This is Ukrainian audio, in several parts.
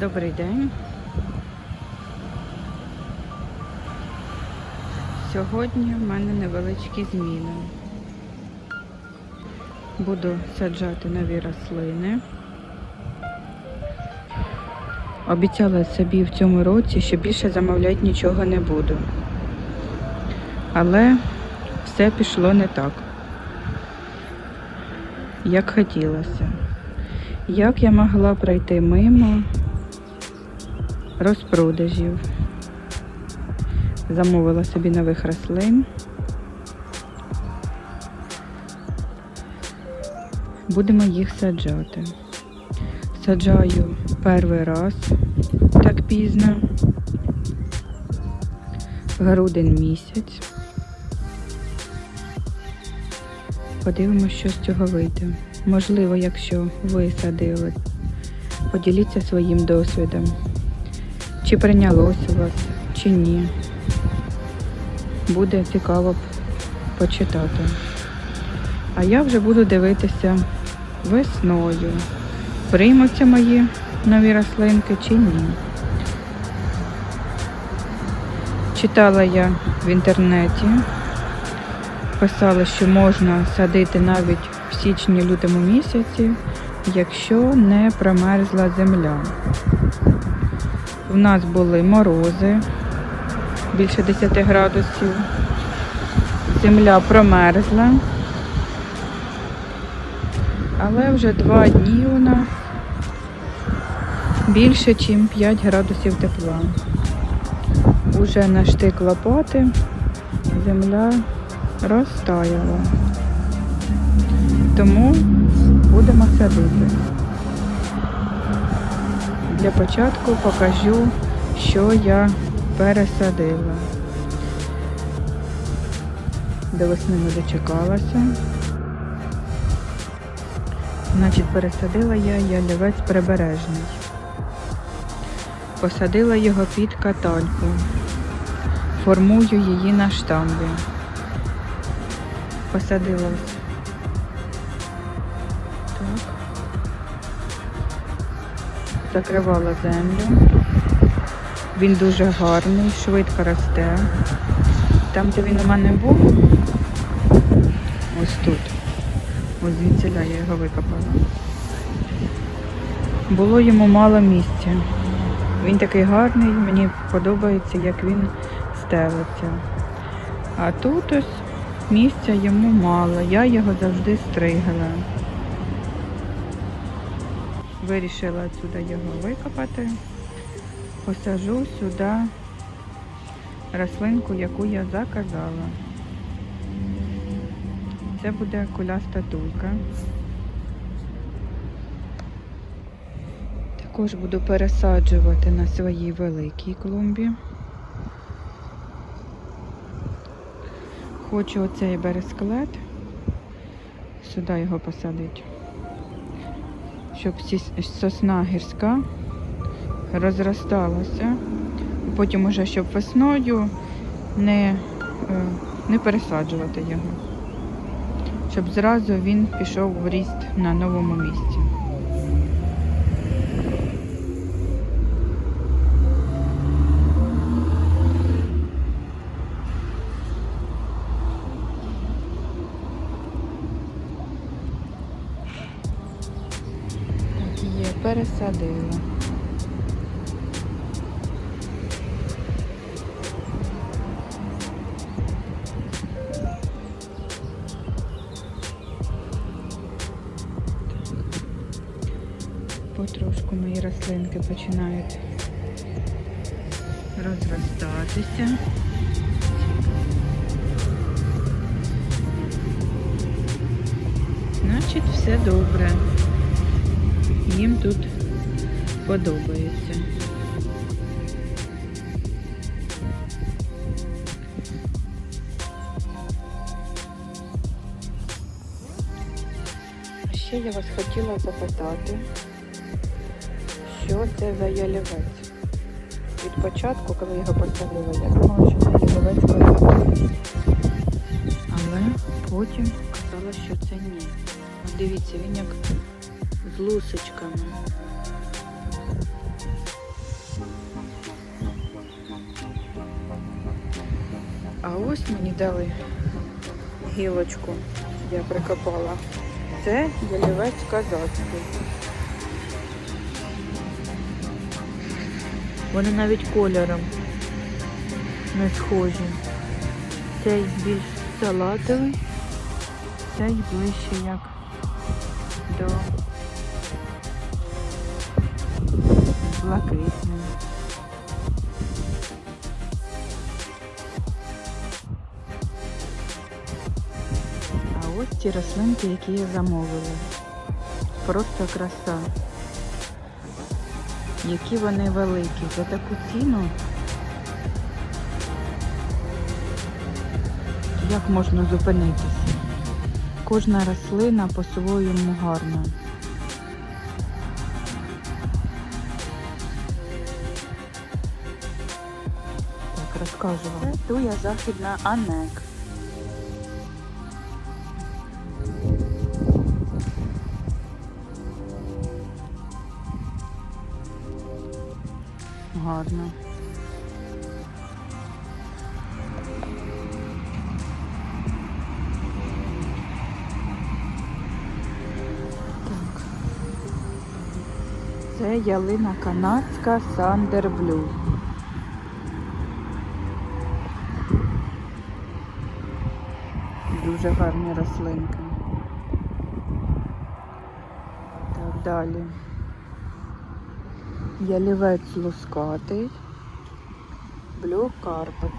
Добрий день. Сьогодні в мене невеличкі зміни. Буду саджати нові рослини. Обіцяла собі в цьому році, що більше замовляти нічого не буду. Але все пішло не так, як хотілося. Як я могла пройти мимо розпродажів? Замовила собі нових рослин. Будемо їх саджати. Саджаю перший раз так пізно. Грудень місяць. Подивимося, що з цього вийде. Можливо, якщо ви садили, поділіться своїм досвідом. Чи прийнялось у вас, чи ні. Буде цікаво б почитати. А я вже буду дивитися весною. Приймуться мої нові рослинки чи ні. Читала я в інтернеті, писали, що можна садити навіть в січні-лютому місяці, якщо не промерзла земля. У нас були морози більше 10 градусів. Земля промерзла. Але вже два дні у нас більше, ніж 5 градусів тепла. Уже на штик лопати земля розтаяла. Тому будемо садити. Для початку покажу, що я пересадила. До весни не дочекалася. Значить, пересадила я ялівець прибережний. Посадила його під катальку. Формую її на штамбі. Посадила Закривала землю. Він дуже гарний, швидко росте. Там, де він у мене був, ось тут. Ось звідсіля я його викопала. Було йому мало місця. Він такий гарний, мені подобається, як він стелиться. А тут ось місця йому мало, я його завжди стригла. Вирішила сюди його викопати. Посажу сюди рослинку, яку я заказала. Це буде куляста туйка. Також буду пересаджувати на своїй великій клумбі. Хочу оцей бересклет, сюди його посадити, щоб сосна гірська розросталася. Потім уже, щоб весною не, е, не пересаджувати його. Щоб зразу він пішов в ріст на новому місці. Так, є, пересадила. Потрошку мої рослинки починають розростатися. Значить, все добре. Їм тут подобається. Ще я вас хотіла запитати, що це за ялівець? Від початку, коли його посадила, я думала, що це ялівець короткий. Але потім казала, що це ні. Дивіться, він як з лусочками. Ось мені дали гілочку, я прикопала. Це ялівець казацький. Вони навіть кольором не схожі. Цей більш салатовий, цей ближче як до блакитного. Ті рослинки, які я замовила. Просто краса. Які вони великі. За таку ціну. Як можна зупинитися? Кожна рослина по-своєму гарна. Так, розкажу вам. Це туя західна Анек. Гарно. Так. Це ялина канадська Сандер Блю. Дуже гарні рослинки. Так, далі. Ялівець лускатий. Блю карпет.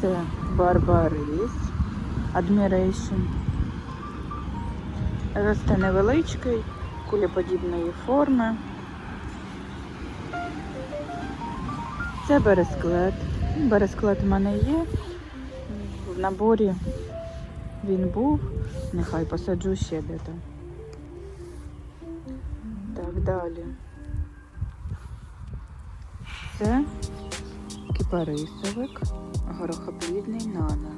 Це Барбарис Admiration. Росте невеличкий, кулеподібної форми. Це бересклет. Бересклет в мене є. В наборі він був. Нехай посаджу ще де-то. Так, далі. Це кипарисовик, горохоплідний нано.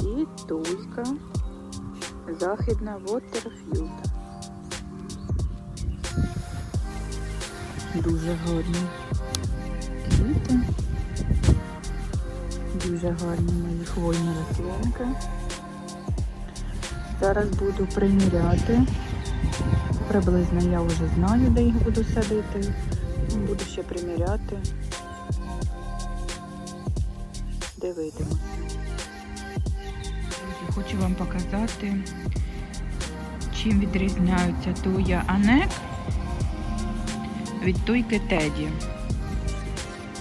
І тулька західна Waterfield. Дуже гарні квіти. Дуже гарні мої хвойні рослинки. Зараз буду приміряти. Приблизно я вже знаю, де їх буду садити. Буду ще приміряти. Дивитимуся. Друзі, хочу вам показати, чим відрізняються туя Анек від туйки Теді.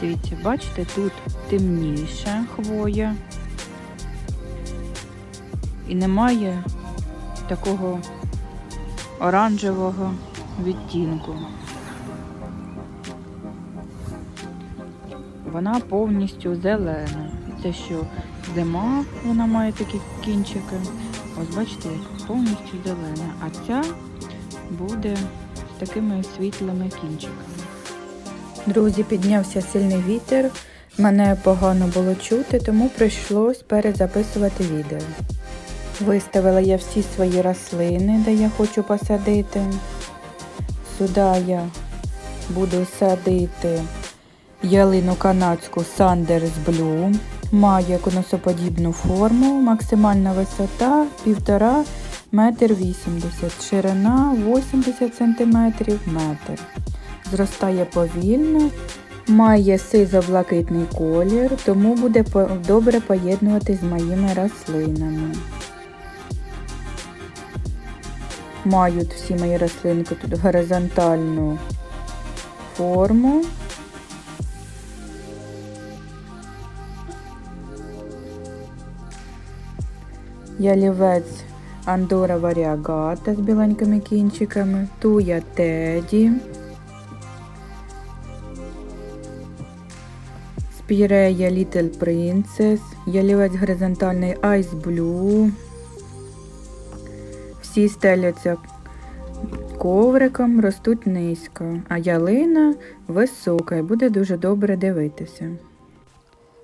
Дивіться, бачите, тут темніша хвоя. І немає такого оранжевого відтінку. Вона повністю зелена. Це що зима, вона має такі кінчики. Ось бачите, повністю зелена. А ця буде такими світлими кінчиками. Друзі, піднявся сильний вітер. Мене погано було чути, тому прийшлось перезаписувати відео. Виставила я всі свої рослини, де я хочу посадити. Сюди я буду садити ялину канадську Sanders Blue. Має конусоподібну форму, максимальна висота 1,5 метр 80, ширина 80 см метр. Зростає повільно, має сизо-блакитний колір, тому буде добре поєднувати з моїми рослинами. Мають всі мої рослинки тут горизонтальну форму. Ялівець Андора варіагата з біленькими кінчиками, туя Теді, спірея Little Princess, ялівець горизонтальний Ice Blue. Всі стеляться ковриком, ростуть низько, а ялина висока і буде дуже добре дивитися.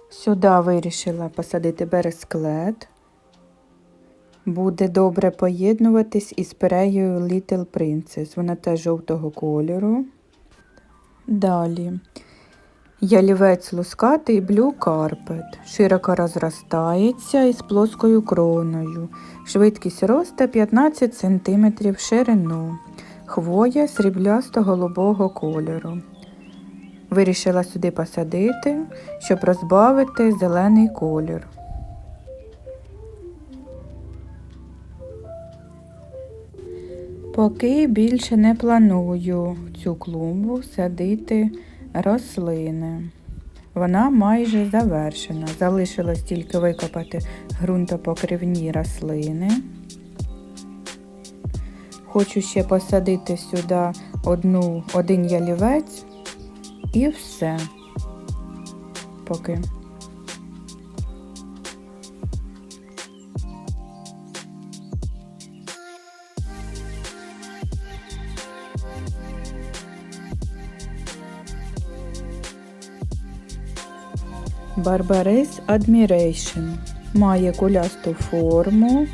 Сюди вирішила посадити бересклет. Буде добре поєднуватись із переєю Little Princess. Вона теж жовтого кольору. Далі. Ялівець лускатий Blue Carpet. Широко розростається із плоскою кроною. Швидкість росту 15 см ширину. Хвоя сріблясто-голубого кольору. Вирішила сюди посадити, щоб розбавити зелений колір. Поки більше не планую в цю клумбу садити рослини. Вона майже завершена. Залишилось тільки викопати ґрунтопокривні рослини. Хочу ще посадити сюди одну, один ялівець і все. Поки. Барбарис Admiration має кулясту форму,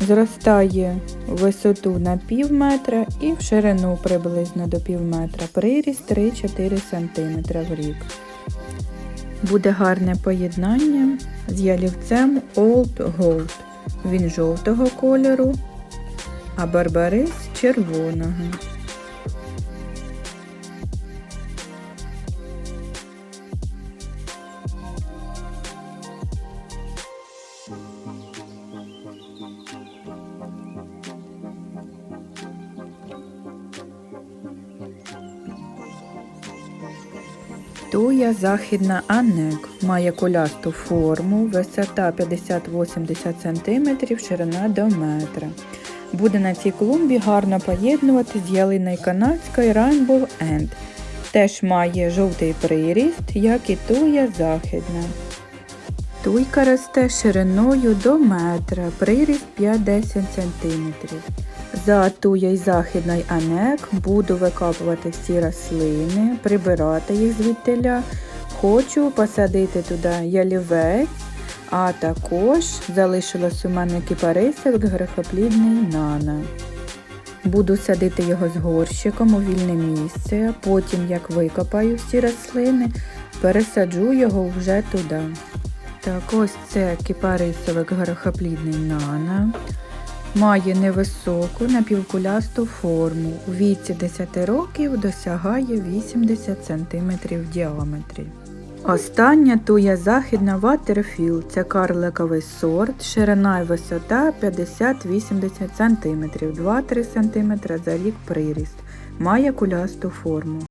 зростає висоту на пів метра і в ширину приблизно до пів метра. Приріст 3-4 см в рік. Буде гарне поєднання з ялівцем Old Gold. Він жовтого кольору, а барбарис червоного. Туя західна Анек має кулясту форму, висота 50-80 см, ширина до метра. Буде на цій клумбі гарно поєднувати з ялиною канадською Rainbow End. Теж має жовтий приріст, як і туя західна. Туйка росте шириною до метра, приріст 5-10 см. За туєю західної анек буду викапувати всі рослини, прибирати їх звідтиля. Хочу посадити туди ялівець, а також залишилось у мене кипарисовик грехоплідний нана. Буду садити його з горщиком у вільне місце, потім, як викопаю всі рослини, пересаджу його вже туди. Так, ось це кипарисовик горохоплідний нана. Має невисоку напівкулясту форму. У віці 10 років досягає 80 см в діаметрі. Остання туя західна Ватерфіл. Це карликовий сорт, ширина і висота 50-80 см, 2-3 см за рік приріст. Має кулясту форму.